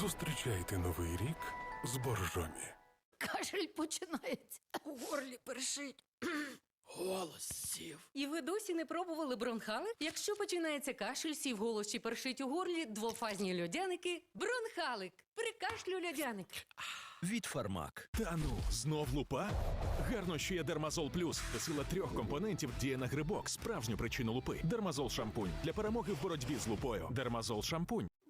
Зустрічайте новий рік з боржомі. Кашель починається. У горлі першить. Голос сів. І ви досі не пробували бронхали? Якщо починається кашель, сів голос чи першить у горлі, двофазні льодяники, бронхалик. При кашлю льодяник. від Фармак. Та ну, знов лупа? Гарно, що є Дермазол Плюс. Сила трьох компонентів діє на грибок, справжню причину лупи. Дермазол шампунь для перемоги в боротьбі з лупою. Дермазол шампунь.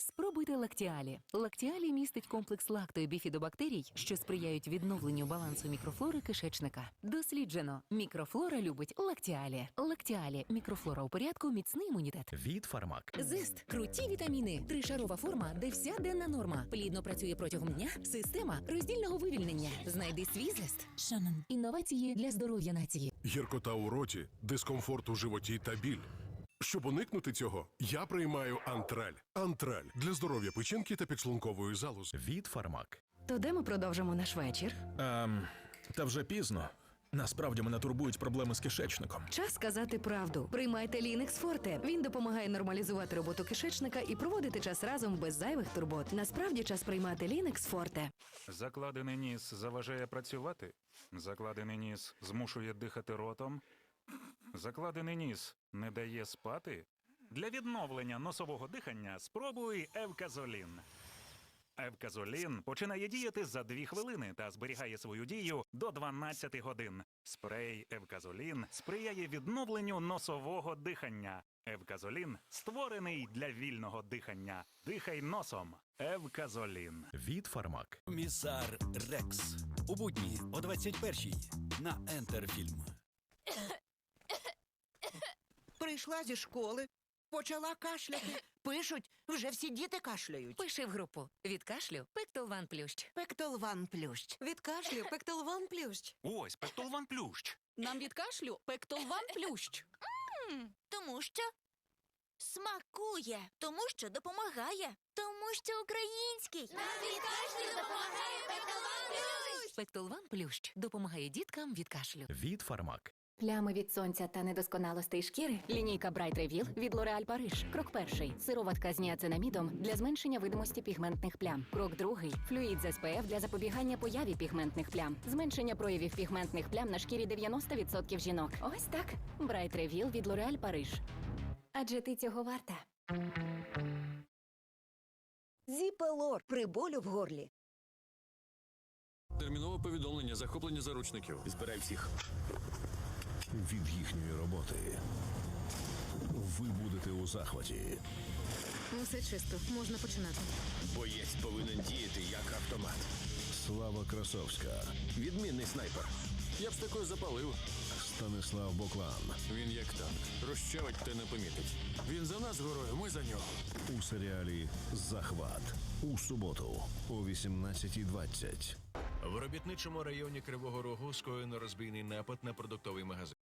Спробуйте лактіалі. Лактіалі містить комплекс лакто і біфідобактерій, що сприяють відновленню балансу мікрофлори кишечника. Досліджено, мікрофлора любить лактіалі. Лактіалі мікрофлора у порядку, міцний імунітет. Від Фармак. Зист круті вітаміни, тришарова форма, де вся денна норма. Плідно працює протягом дня. Система роздільного вивільнення. Знайди свій зест. Шанон. Інновації для здоров'я нації. Гіркота у роті, дискомфорт у животі та біль. Щоб уникнути цього, я приймаю антраль. Антраль для здоров'я печінки та підшлункової залози. Від Фармак. То де ми продовжимо наш вечір? Ем, та вже пізно. Насправді мене турбують проблеми з кишечником. Час сказати правду. Приймайте Лінекс Форте. Він допомагає нормалізувати роботу кишечника і проводити час разом без зайвих турбот. Насправді час приймати Лінекс Форте. Закладений ніс заважає працювати. Закладений ніс змушує дихати ротом. Закладений ніс не дає спати. Для відновлення носового дихання спробуй евказолін. Евказолін починає діяти за 2 хвилини та зберігає свою дію до 12 годин. Спрей Евказолін сприяє відновленню носового дихання. Евказолін створений для вільного дихання. Дихай носом. Евказолін. Від Фармак. Місар Рекс. У будні о 21-й на Ентерфільм. Прийшла зі школи, почала кашляти. Пишуть, вже всі діти кашляють. Пиши в групу від кашлю Пектолван Плющ. Пектолван плющ. Від кашлю пектолван плющ. Ось Пектолван Плющ. Нам від кашлю пектолван плющ. Тому що смакує, тому що допомагає, тому що український. Нам від кашлю допомагає Пектолван Пектолван Плющ допомагає діткам від кашлю. Від Фармак. Плями від сонця та недосконалостей шкіри. Лінійка Bright Reveal від L'Oréal Париж. Крок перший. Сироватка з ніацинамідом для зменшення видимості пігментних плям. Крок другий. Флюїд з SPF для запобігання появі пігментних плям. Зменшення проявів пігментних плям на шкірі 90% жінок. Ось так. Bright Reveal від L'Oréal Париж. Адже ти цього варта. Зіпелор при болю в горлі. Термінове повідомлення, захоплення заручників. Збирай всіх. Від їхньої роботи ви будете у захваті. Усе чисто, можна починати. Боєць повинен діяти як автомат. Слава Красовська, Відмінний снайпер. Я б з такою запалив. Станислав Боклан Він як танк. Розчавить та не помітить. Він за нас горою, ми за нього. у серіалі Захват у суботу о 18.20. В робітничому районі Кривого Рогу скоєно розбійний напад на продуктовий магазин.